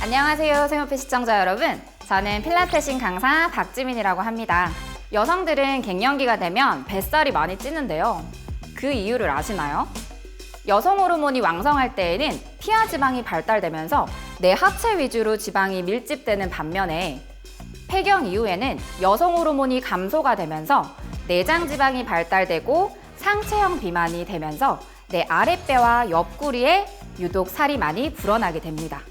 안녕하세요, 생오피 시청자 여러분. 저는 필라테신 강사 박지민이라고 합니다. 여성들은 갱년기가 되면 뱃살이 많이 찌는데요. 그 이유를 아시나요? 여성 호르몬이 왕성할 때에는 피하 지방이 발달되면서 내 하체 위주로 지방이 밀집되는 반면에 폐경 이후에는 여성 호르몬이 감소가 되면서 내장 지방이 발달되고 상체형 비만이 되면서 내 아랫배와 옆구리에 유독 살이 많이 불어나게 됩니다.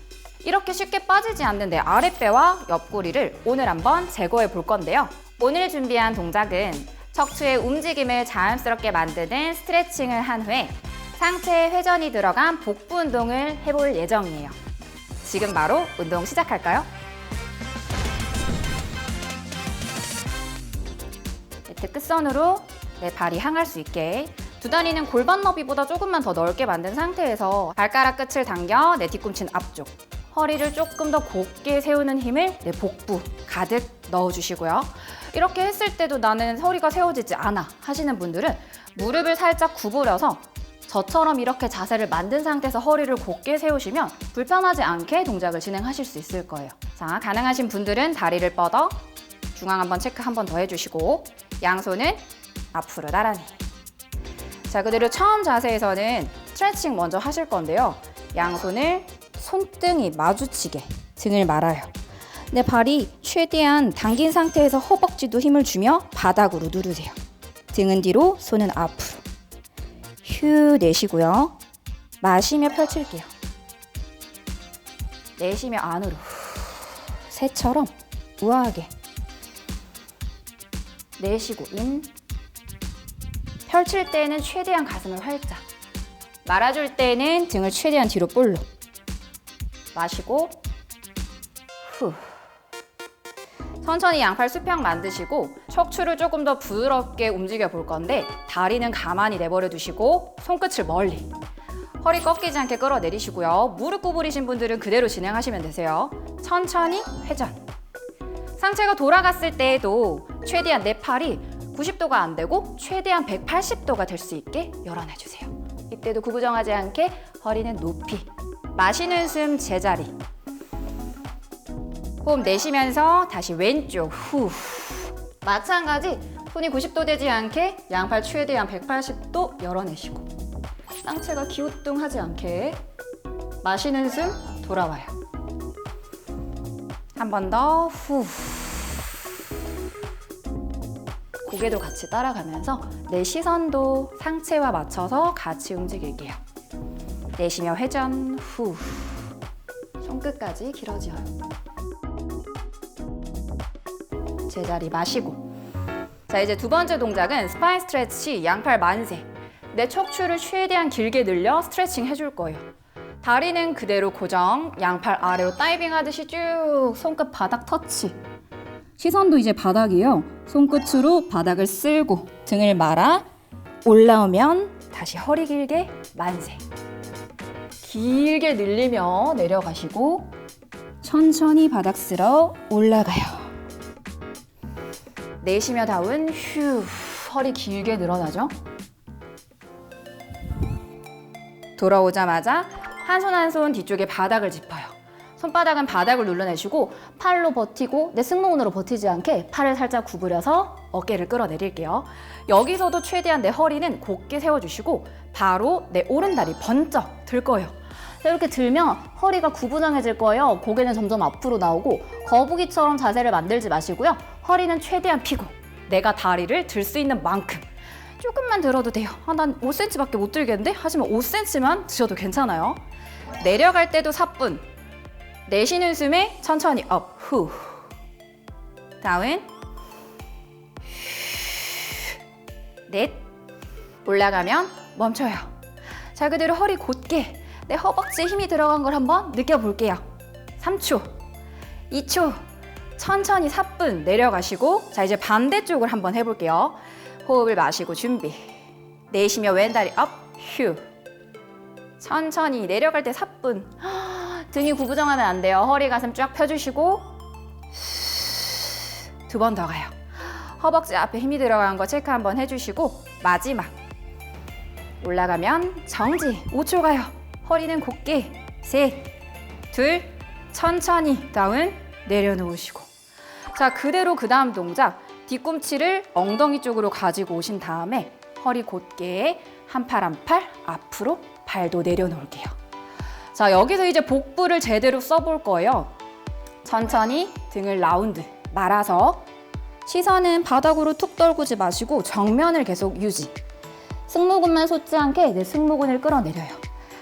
이렇게 쉽게 빠지지 않는 내 아랫배와 옆구리를 오늘 한번 제거해 볼 건데요. 오늘 준비한 동작은 척추의 움직임을 자연스럽게 만드는 스트레칭을 한 후에 상체에 회전이 들어간 복부 운동을 해볼 예정이에요. 지금 바로 운동 시작할까요? 매트 끝선으로 내 발이 향할 수 있게 두 다리는 골반 너비보다 조금만 더 넓게 만든 상태에서 발가락 끝을 당겨 내 뒤꿈치는 앞쪽 허리를 조금 더 곧게 세우는 힘을 내 복부 가득 넣어주시고요. 이렇게 했을 때도 나는 허리가 세워지지 않아 하시는 분들은 무릎을 살짝 구부려서 저처럼 이렇게 자세를 만든 상태에서 허리를 곧게 세우시면 불편하지 않게 동작을 진행하실 수 있을 거예요. 자, 가능하신 분들은 다리를 뻗어 중앙 한번 체크 한 번 더 해주시고 양손은 앞으로 나란히. 자, 그대로 처음 자세에서는 스트레칭 먼저 하실 건데요. 양손을 손등이 마주치게 등을 말아요. 내 발이 최대한 당긴 상태에서 허벅지도 힘을 주며 바닥으로 누르세요. 등은 뒤로, 손은 앞으로. 휴 내쉬고요. 마시며 펼칠게요. 내쉬며 안으로. 새처럼 우아하게. 내쉬고 인. 펼칠 때는 최대한 가슴을 활짝. 말아줄 때는 등을 최대한 뒤로 볼로. 마시고 후. 천천히 양팔 수평 만드시고 척추를 조금 더 부드럽게 움직여 볼 건데 다리는 가만히 내버려 두시고 손끝을 멀리 허리 꺾이지 않게 끌어내리시고요 무릎 구부리신 분들은 그대로 진행하시면 되세요 천천히 회전 상체가 돌아갔을 때에도 최대한 내 팔이 90도가 안 되고 최대한 180도가 될 수 있게 열어내 주세요. 이때도 구부정하지 않게 허리는 높이 마시는 숨 제자리. 호흡 내쉬면서 다시 왼쪽 후. 마찬가지 손이 90도 되지 않게 양팔 최대한 180도 열어내시고 상체가 기우뚱하지 않게 마시는 숨 돌아와요 한 번 더. 후. 고개도 같이 따라가면서 내 시선도 상체와 맞춰서 같이 움직일게요. 내쉬며 회전. 후. 손끝까지 길어져요. 제자리 마시고. 자 이제 두 번째 동작은 스파인 스트레치 양팔 만세. 내 척추를 최대한 길게 늘려 스트레칭 해줄 거예요 다리는 그대로 고정 양팔 아래로 다이빙 하듯이 쭉 손끝 바닥 터치. 시선도 이제 바닥이에요. 손끝으로 바닥을 쓸고 등을 말아 올라오면 다시 허리 길게 만세. 길게 늘리며 내려가시고 천천히 바닥 쓸어 올라가요. 내쉬며 다운 휴 허리 길게 늘어나죠? 돌아오자마자 한 손 한 손 뒤쪽에 바닥을 짚어요 손바닥은 바닥을 눌러내시고 팔로 버티고 내 승모근으로 버티지 않게 팔을 살짝 구부려서 어깨를 끌어내릴게요 여기서도 최대한 내 허리는 곧게 세워주시고 바로 내 오른다리 번쩍 들 거예요 이렇게 들면 허리가 구부정해질 거예요. 고개는 점점 앞으로 나오고 거북이처럼 자세를 만들지 마시고요. 허리는 최대한 펴고 내가 다리를 들 수 있는 만큼 조금만 들어도 돼요. 아, 난 5cm밖에 못 들겠는데? 하지만 5cm만 드셔도 괜찮아요. 내려갈 때도 사뿐. 내쉬는 숨에 천천히 업, 후. 다운. 넷. 올라가면 멈춰요. 자, 그대로 허리 곧게 내 허벅지에 힘이 들어간 걸 한번 느껴볼게요. 3초, 2초, 천천히 사뿐 내려가시고 자 이제 반대쪽을 한번 해볼게요. 호흡을 마시고 준비. 내쉬며 왼다리 업, 휴. 천천히 내려갈 때 사뿐. 등이 구부정하면 안 돼요. 허리 가슴 쫙 펴주시고 두 번 더 가요. 허벅지 앞에 힘이 들어간 거 체크 한번 해주시고 마지막 올라가면 정지 5초 가요 허리는 곧게 셋, 둘, 천천히 다운 내려놓으시고 자 그대로 그 다음 동작 뒤꿈치를 엉덩이 쪽으로 가지고 오신 다음에 허리 곧게 한 팔 한 팔 앞으로 발도 내려놓을게요. 자 여기서 이제 복부를 제대로 써볼 거예요. 천천히 등을 라운드 말아서 시선은 바닥으로 툭 떨구지 마시고 정면을 계속 유지. 승모근만 솟지 않게 내 승모근을 끌어내려요.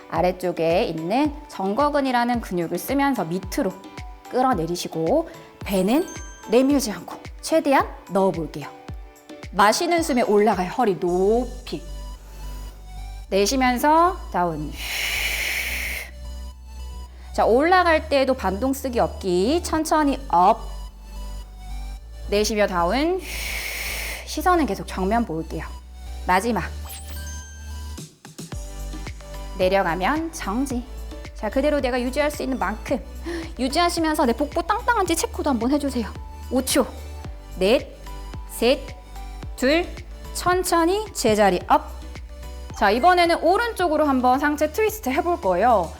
아래쪽에 있는 정거근이라는 근육을 쓰면서 밑으로 끌어내리시고 배는 내밀지 않고 최대한 넣어볼게요. 마시는 숨에 올라가요. 허리 높이. 내쉬면서 다운. 자, 올라갈 때에도 반동 쓰기 없기. 천천히 업. 내쉬며 다운. 시선은 계속 정면 볼게요. 마지막. 내려가면 정지. 자, 그대로 내가 유지할 수 있는 만큼 유지하시면서 내 복부 땅땅한지 체크도 한번 해주세요. 5초. 넷, 셋, 둘, 천천히 제자리 업. 자, 이번에는 오른쪽으로 한번 상체 트위스트 해볼 거예요.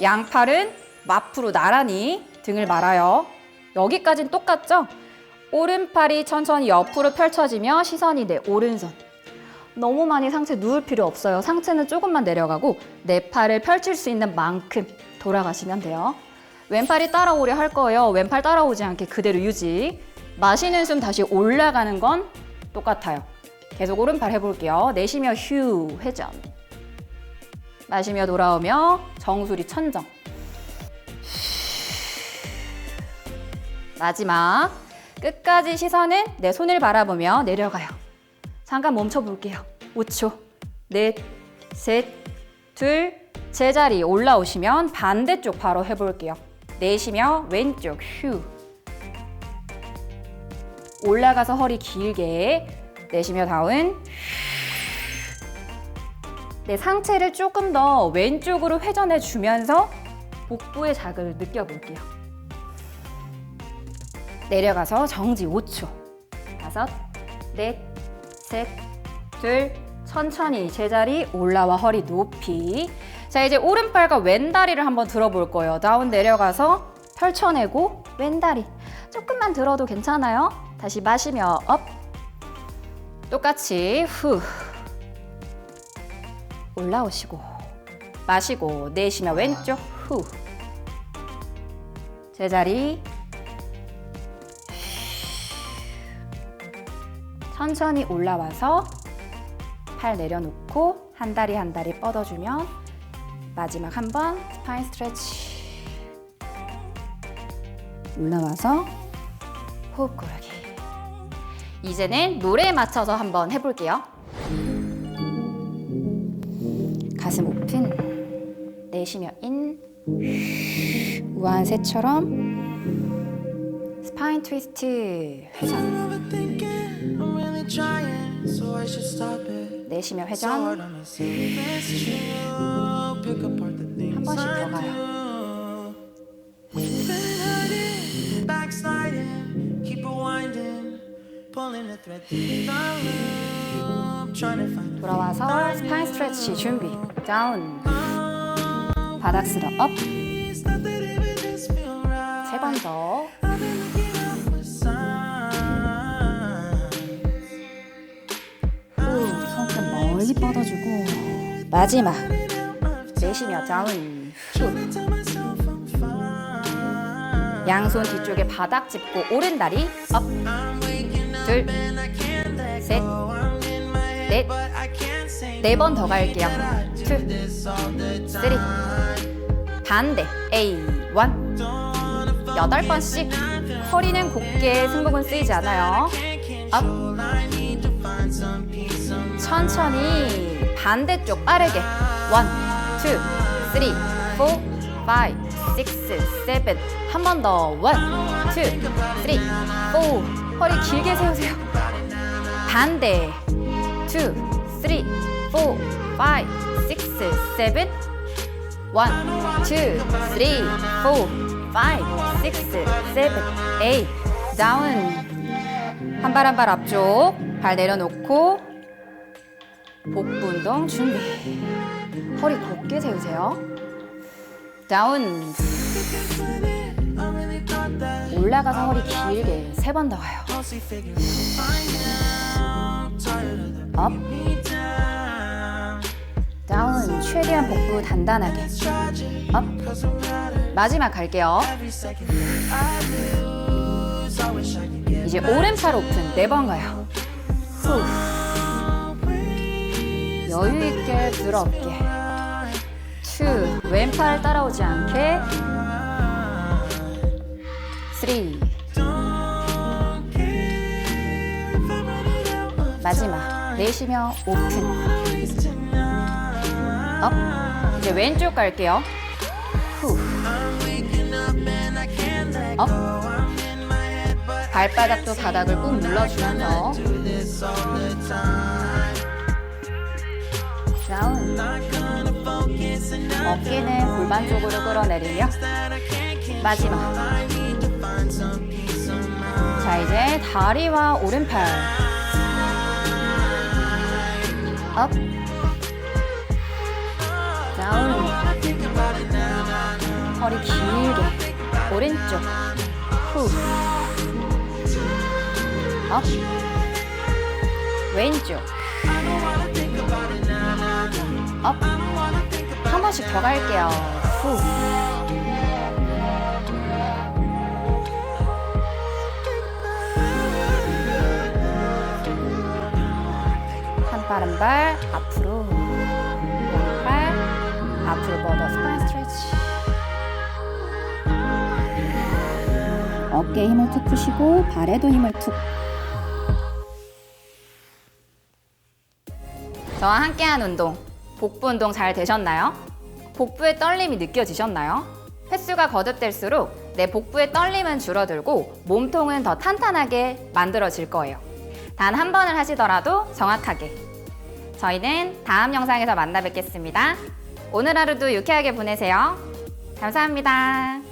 양팔은 앞으로 나란히 등을 말아요. 여기까진 똑같죠? 오른팔이 천천히 옆으로 펼쳐지며 시선이 내 오른손. 너무 많이 상체 누울 필요 없어요. 상체는 조금만 내려가고 내 팔을 펼칠 수 있는 만큼 돌아가시면 돼요. 왼팔이 따라오려 할 거예요. 왼팔 따라오지 않게 그대로 유지. 마시는 숨 다시 올라가는 건 똑같아요. 계속 오른팔 해볼게요. 내쉬며 휴 회전. 마시며 돌아오며 정수리 천정. 마지막 끝까지 시선은 내 손을 바라보며 내려가요. 잠깐 멈춰 볼게요. 5초. 넷, 셋, 둘, 제자리 올라오시면 반대쪽 바로 해볼게요. 내쉬며 왼쪽 휴. 올라가서 허리 길게 내쉬며 다운. 내 상체를 조금 더 왼쪽으로 회전해 주면서 복부의 자극을 느껴볼게요. 내려가서 정지 5초. 다섯, 넷, 셋, 둘, 천천히 제자리 올라와 허리 높이. 자, 이제 오른팔과 왼다리를 한번 들어볼 거예요. 다운 내려가서 펼쳐내고 왼다리. 조금만 들어도 괜찮아요. 다시 마시며 업. 똑같이 후. 올라오시고 마시고 내쉬며 왼쪽 후. 제자리 천천히 올라와서 팔 내려놓고 한 다리 한 다리 뻗어주면 마지막 한 번 스파인 스트레치 올라와서 호흡 고르기 이제는 노래에 맞춰서 한번 해볼게요 가슴 오픈 내쉬며 인 우아한 새처럼 스파인 트위스트 회전. 내쉬며 회전 things 번씩 더 가요. 돌아와서 스파인 스트레치 준비 다운 바닥 쓸어 업세 It's not that it would just feel right. 번더 손끝 멀리 뻗어주고 마지막 내쉬며 다운. 양손 뒤쪽에 바닥 짚고 오른 다리 업 둘, 셋, 넷, 네 번. 더 갈게요. 투, 쓰리. 반대 A 원 여덟 번씩 허리는 곧게 승복은 쓰이지 않아요 업 천천히 반대쪽 빠르게 원, 투, 쓰리, 포, 파이브, 식스, 세븐 한 번 더 원, 투, 쓰리, 포 허리 길게 세우세요 반대. 투, 쓰리, 포, 파이브, 식스, 세븐 원, 투, 쓰리, 포, 파이브, 식스, 세븐, 에잇 다운 한 발 한 발 앞쪽. 발 내려놓고 복부 운동 준비. 허리 곧게 세우세요. 다운 올라가서 허리 길게 세 번 더 와요 업. 다운 최대한 복부 단단하게 업 마지막 갈게요 이제 오른팔 오픈 네 번 가요 후 여유 있게 부드럽게 투 왼팔 따라오지 않게 쓰리 마지막 내쉬며 오픈. 업 이제 왼쪽 갈게요. 후. 업. 발바닥도 바닥을 꾹 눌러주면서. 다운. 어깨는 골반 쪽으로 끌어내리며. 마지막. 자 이제 다리와 오른팔 업 다운 허리 길게. 오른쪽. 후 업, 왼쪽, 업, 한 번씩 더 갈게요. 후. 한발한발 앞으로, 왼발 앞으로 뻗어 스파인 스트레치. 어깨에 힘을 툭 푸시고 발에도 힘을 툭. 저와 함께한 운동, 복부 운동 잘 되셨나요? 복부의 떨림이 느껴지셨나요? 횟수가 거듭될수록 내 복부의 떨림은 줄어들고 몸통은 더 탄탄하게 만들어질 거예요. 단 한 번을 하시더라도 정확하게. 저희는 다음 영상에서 만나 뵙겠습니다. 오늘 하루도 유쾌하게 보내세요. 감사합니다.